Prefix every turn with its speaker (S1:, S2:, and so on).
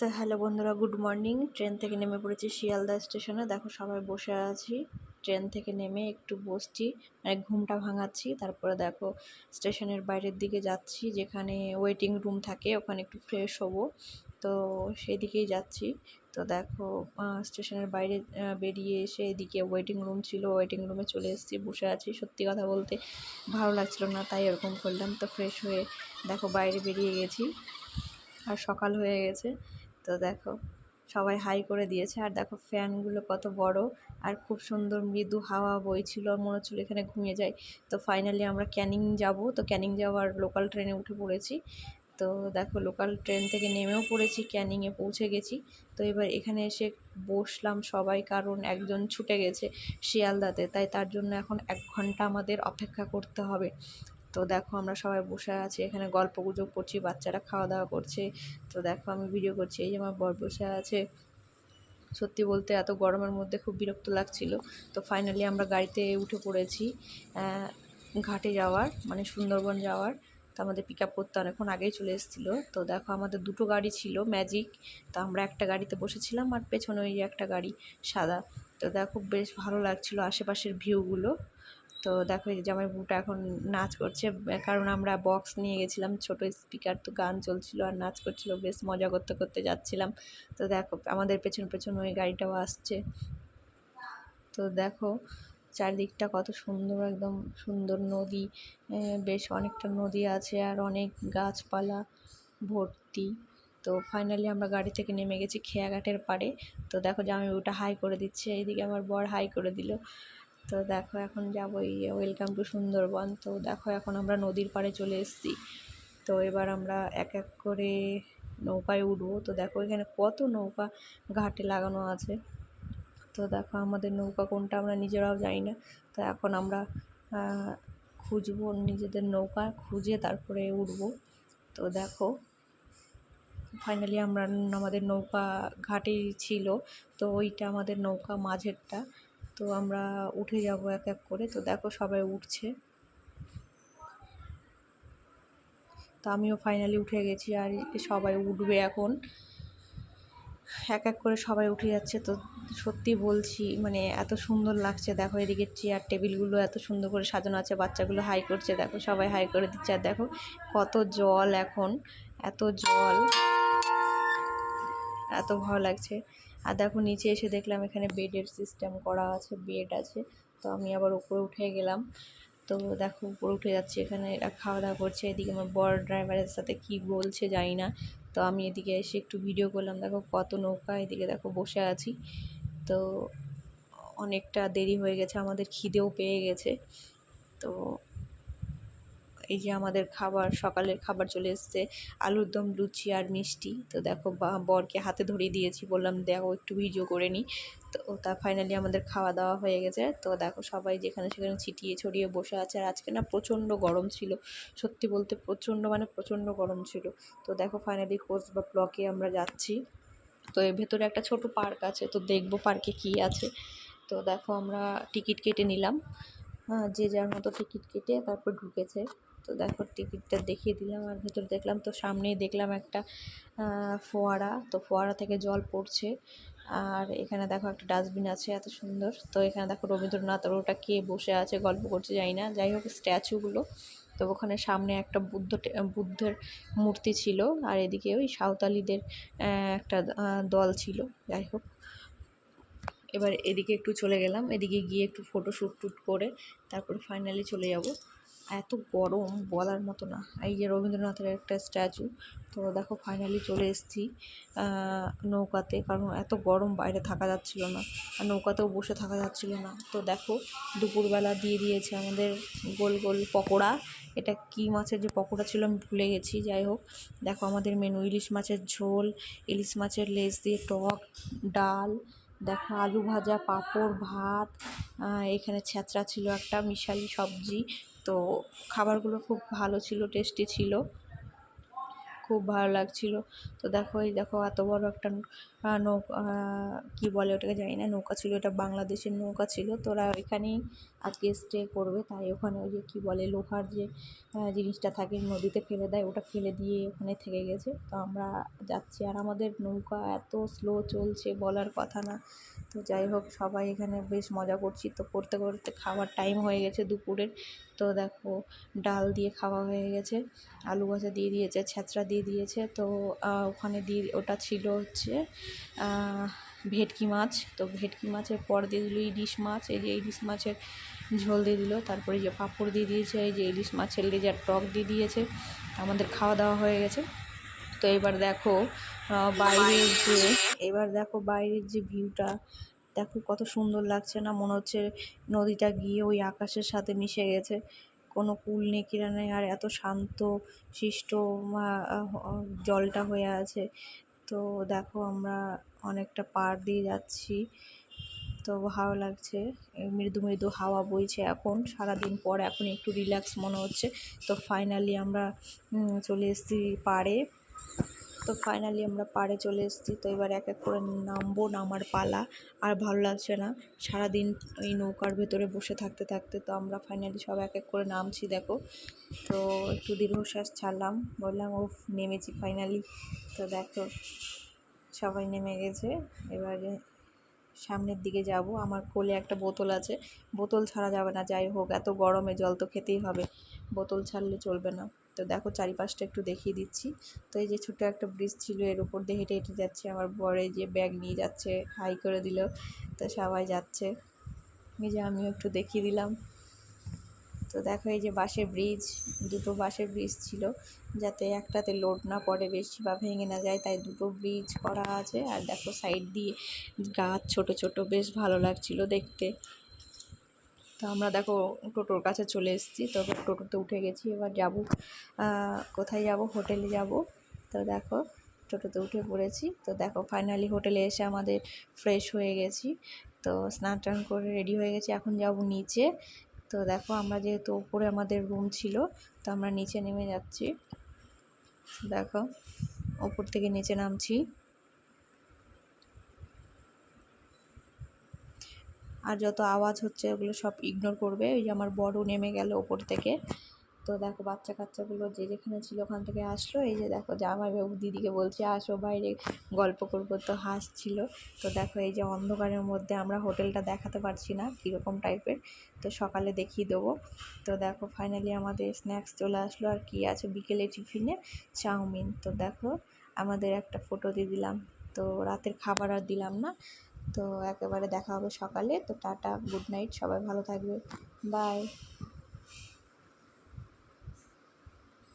S1: তো হ্যালো বন্ধুরা, good morning. Train থেকে নেমে পড়েছি শিয়ালদা স্টেশনে। দেখো সবাই বসে আছি। ট্রেন থেকে নেমে একটু বসছি মানে ঘুমটা ভাঙাচ্ছি। তারপরে দেখো স্টেশনের বাইরের দিকে যাচ্ছি, যেখানে ওয়েটিং রুম থাকে, ওখানে একটু ফ্রেশ হব। তো সেই দিকেই যাচ্ছি। তো দেখো স্টেশনের বাইরে বেরিয়ে এসে এদিকে ওয়েটিং রুম ছিল। ওয়েটিং রুমে চলে এসেছি, বসে আছি। সত্যি কথা বলতে ভালো লাগছিল না, তাই এরকম করলাম। তো ফ্রেশ হয়ে দেখো বাইরে বেরিয়ে গেছি। আর সকাল হয়ে গেছে। তো দেখো, সবাই হাই করে দিয়েছে। আর দেখো, ফ্যানগুলো কত বড় আর খুব সুন্দর মৃদু হাওয়া বইছিল মনে হচ্ছিল এখানে ঘুমিয়ে যাই। তো ফাইনালি আমরা ক্যানিং যাব। তো ক্যানিং যাওয়ার লোকাল ট্রেনে উঠে পড়েছি। তো দেখো লোকাল ট্রেন থেকে নেমেও পড়েছি ক্যানিংয়ে পৌঁছে গেছি। তো এবার এখানে এসে বসলাম সবাই, কারণ একজন ছুটে গেছে শিয়ালদাতে। তাই তার জন্য এখন এক ঘণ্টা আমাদের অপেক্ষা করতে হবে। তো দেখো আমরা সবাই বসে আছি, এখানে গল্প গুজব করছি, বাচ্চারা খাওয়া দাওয়া করছে। তো দেখো আমি ভিডিও করছি, এই যে আমার বর বসে আছে। সত্যি বলতে এত গরমের মধ্যে খুব বিরক্ত লাগছিল। তো ফাইনালি আমরা গাড়িতে উঠে পড়েছি ঘাটে যাওয়ার মানে সুন্দরবন যাওয়ার। তো আমাদের পিক আপ করতে অনেকক্ষণ আগেই চলে এসেছিল। তো দেখো আমাদের দুটো গাড়ি ছিল ম্যাজিক তো আমরা একটা গাড়িতে বসেছিলাম আর পেছনে ওই একটা গাড়ি সাদা। তো দেখো বেশ ভালো লাগছিল আশেপাশের ভিউগুলো তো দেখো এই জামাই বুটা এখন নাচ করছে, কারণ আমরা বক্স নিয়ে গেছিলাম, ছোট স্পিকার তো গান চলছিল আর নাচ করছিল, বেশ মজা করতে করতে যাচ্ছিলাম। তো দেখো আমাদের পেছন পেছন ওই গাড়িটাও আসছে। তো দেখো চারদিকটা কত সুন্দর, একদম সুন্দর নদী বেশ অনেকটা নদী আছে আর অনেক গাছপালা ভর্তি। তো ফাইনালি আমরা গাড়ি থেকে নেমে গেছি খেয়াঘাটের পাড়ে। তো দেখো জামাই ওটা হাই করে দিচ্ছে, এইদিকে আমার বর হাই করে দিল। তো দেখো এখন যাব ইয়ে ওয়েলকাম টু সুন্দরবন। তো দেখো এখন আমরা নদীর পাড়ে চলে এসেছি। তো এবার আমরা এক এক করে নৌকায় উঠবো। তো দেখো এখানে কত নৌকা ঘাটে লাগানো আছে। তো দেখো আমাদের নৌকা কোনটা আমরা নিজেরাও জানি না। তো এখন আমরা খুঁজবো নিজেদের নৌকা, খুঁজে তারপরে উঠবো। তো দেখো, ফাইনালি আমরা আমাদের নৌকা ঘাটেই ছিল। তো ওইটা আমাদের নৌকা মাঝেরটা। তো আমরা উঠে যাব এক এক করে। তো দেখো সবাই উঠছে। তো আমিও ফাইনালি উঠে গেছি আর সবাই উঠবে এখন। এক এক করে সবাই উঠে যাচ্ছে। তো সত্যি বলছি মানে এত সুন্দর লাগছে। দেখো এদিকে চেয়ার টেবিলগুলো এত সুন্দর করে সাজানো আছে। বাচ্চাগুলো হাই করছে। দেখো সবাই হাই করে দিচ্ছে। আর দেখো কত জল এখন। এত জল। এত ভালো লাগছে। আর দেখো নিচে এসে দেখলাম এখানে বেডের সিস্টেম করা আছে বেড আছে। তো আমি আবার উপরে উঠে গেলাম। তো দেখো উপরে উঠে যাচ্ছি, এখানে এরা খাওয়া দাওয়া করছে। এদিকে আমার বড় ড্রাইভারের সাথে কি বলছে জানি না। তো আমি এদিকে এসে একটু ভিডিও করলাম, দেখো কত নৌকা, এদিকে দেখো বসে আছি। তো অনেকটা দেরি হয়ে গেছে, আমাদের খিদেও পেয়ে গেছে। তো এই যে আমাদের খাবার, সকালের খাবার চলে এসছে, আলুর দম, লুচি আর মিষ্টি। তো দেখো বরকে হাতে ধরিয়ে দিয়েছি, বললাম দেখো একটু ভিডিও করে নিই তো তা ফাইনালি আমাদের খাওয়া দাওয়া হয়ে গেছে। তো দেখো সবাই যেখানে সেখানে ছিটিয়ে ছড়িয়ে বসে আছে। আর আজকে না প্রচণ্ড গরম ছিল। সত্যি বলতে প্রচণ্ড মানে প্রচণ্ড গরম ছিল। তো দেখো ফাইনালি কোচ বা ব্লকে আমরা যাচ্ছি। তো এর ভেতরে একটা ছোট পার্ক আছে। তো দেখব পার্কে কী আছে। তো দেখো আমরা টিকিট কেটে নিলাম। হ্যাঁ যে যার মতো টিকিট কেটে তারপর ঢুকেছে। তো দেখো টিকিটটা দেখিয়ে দিলাম আর ভেতর দেখলাম তো সামনেই দেখলাম একটা ফোয়ারা। তো ফোয়ারা থেকে জল পড়ছে। আর এখানে দেখো একটা ডাস্টবিন আছে, এত সুন্দর। তো এখানে দেখো রবীন্দ্রনাথ আর ওটা কে বসে আছে গল্প করছে যাই না। যাই হোক স্ট্যাচুগুলো তো ওখানে সামনে একটা বুদ্ধ বুদ্ধের মূর্তি ছিল। আর এদিকে ওই সাঁওতালিদের একটা দল ছিল। যাই হোক। এবার এদিকে একটু চলে গেলাম। এদিকে গিয়ে একটু ফটো শ্যুট টুট করে তারপরে ফাইনালি চলে যাব। এত গরম বলার মতো না। এই যে রবীন্দ্রনাথের একটা স্ট্যাচু তো দেখো ফাইনালি চলে এসেছি নৌকাতে, কারণ এত গরম বাইরে থাকা যাচ্ছিল না, আর নৌকাতেও বসে থাকা যাচ্ছিল না। তো দেখো, দুপুরবেলা দিয়ে দিয়েছে আমাদের গোল গোল পকোড়া। এটা কী মাছের যে পকোড়া ছিল আমি ভুলে গেছি, যাই হোক। দেখো আমাদের মেনু ইলিশ মাছের ঝোল, ইলিশ মাছের লেজ দিয়ে টক, ডাল, দেখো আলু ভাজা, পাঁপড়, ভাত এখানে ছ্যাঁচড়া ছিল একটা, মিশালি সবজি তো খাবারগুলো খুব ভালো ছিল, টেস্টি ছিল। খুব ভালো লাগছিল। তো দেখো, এই দেখো, এত বড় একটা নৌকা কি বলে ওটাকে জানি না, নৌকা ছিল, এটা বাংলাদেশের নৌকা ছিল। তোরা ওইখানেই আজকে স্টে করবে। তাই ওখানে ওই যে কী বলে, লোহার যে জিনিসটা থাকে, নদীতে ফেলে দেয়, ওটা ফেলে দিয়ে ওখানে থেকে গেছে। তো আমরা যাচ্ছি। আর আমাদের নৌকা এত স্লো চলছে বলার কথা না। তো যাই হোক, সবাই এখানে বেশ মজা করছি। তো করতে করতে খাওয়ার টাইম হয়ে গেছে দুপুরের। তো দেখো, ডাল দিয়ে খাওয়া হয়ে গেছে, আলু ভাজা দিয়ে দিয়েছে, ছ্যাঁচড়া দিয়ে দিয়েছে। তো ওখানে দিয়ে, ওটা ছিল হচ্ছে ভেটকি মাছ। তো ভেটকি মাছের পর দিয়ে দিল ইলিশ মাছ। এই যে ইলিশ মাছের ঝোল দিয়ে দিল, তারপরে যে পাঁপড় দিয়ে দিয়েছে, এই যে ইলিশ মাছের লেজার টক দিয়ে দিয়েছে। আমাদের খাওয়া দাওয়া হয়ে গেছে। তো এবার দেখো বাইরের যে এবার দেখো বাইরের যে ভিউটা, দেখো কত সুন্দর লাগছে না? মনে হচ্ছে নদীটা গিয়ে ওই আকাশের সাথে মিশে গেছে। কোনো কুল নেই কিরা নেই, আর এত শান্ত শিষ্ট জলটা হয়ে আছে। তো দেখো আমরা অনেকটা পার দিয়ে যাচ্ছি। তো ভালো লাগছে। মৃদু মৃদু হাওয়া বইছে এখন। সারাদিন পর এখন একটু রিল্যাক্স মনে হচ্ছে। তো ফাইনালি আমরা চলে এসেছি পাড়ে। তো ফাইনালি আমরা পাড়ে চলে এসেছি। তো এবার এক এক করে নামবো, নামার পালা। আর ভালো লাগছে না। সারাদিন ওই নৌকার ভেতরে বসে থাকতে থাকতে তো আমরা ফাইনালি সব এক এক করে নামছি, দেখো। তো একটু দীর্ঘশ্বাস ছাড়লাম। বললাম ও নেমেছি ফাইনালি তো দেখো, সবাই নেমে গেছে। এবারে সামনের দিকে যাব। আমার কোলে একটা বোতল আছে। বোতল ছাড়া যাবে না। যাই হোক, এত গরমে জল তো খেতেই হবে। বোতল ছাড়লে চলবে না। তো দেখো চারিপাশটা একটু দেখিয়ে দিচ্ছি। তো এই যে ছোটো একটা ব্রিজ ছিল, এর উপর দিয়ে হেঁটে হেঁটে যাচ্ছে। আমার বরে যে ব্যাগ নিয়ে যাচ্ছে হাই করে দিল। তো সবাই যাচ্ছে। এই যে আমিও একটু দেখিয়ে দিলাম। তো দেখো এই যে বাঁশের ব্রিজ দুটো বাঁশের ব্রিজ ছিল, যাতে একটাতে লোড না পড়ে, বেশি বা ভেঙে না যায়। তাই দুটো ব্রিজ করা আছে। আর দেখো সাইড দিয়ে গাছ ছোট ছোট, বেশ ভালো লাগছিল দেখতে। তো আমরা দেখো টোটোর কাছে চলে এসেছি। তো টোটোতে উঠে গেছি, এবার যাব কোথায় যাব? হোটেলে যাব। তো দেখো, টোটোতে উঠে পড়েছি। তো দেখো ফাইনালি হোটেলে এসে আমাদের ফ্রেশ হয়ে গেছি। তো স্নান টান করে রেডি হয়ে গেছি, এখন যাব নিচে। তো দেখো, আমরা যেহেতু উপরে আমাদের রুম ছিল, তো আমরা নিচে নেমে যাচ্ছি। দেখো ওপর থেকে নিচে নামছি। আর যত আওয়াজ হচ্ছে ওগুলো সব ইগনোর করবে। ওই যে আমার বড় নেমে গেল ওপর থেকে। তো দেখো বাচ্চা কাচ্চাগুলো যে যেখানে ছিল ওখান থেকে আসলো। এই যে দেখো জামাইবাবু দিদিকে বলছে, আসো বাইরে গল্প করব। তো হাসছিল। তো দেখো এই যে অন্ধকারের মধ্যে আমরা হোটেলটা দেখাতে পারছি না, কীরকম টাইপের। তো সকালে দেখিয়ে দেবো। তো দেখো ফাইনালি আমাদের স্ন্যাক্স চলে আসলো। আর কি আছে বিকেলে টিফিনে? চাউমিন। তো দেখো আমাদের একটা ফটো দিয়ে দিলাম। তো রাতের খাবার আর দিলাম না। তো একেবারে দেখা হবে সকালে। তো টাটা গুড নাইট সবাই ভালো থাকবে। বাই।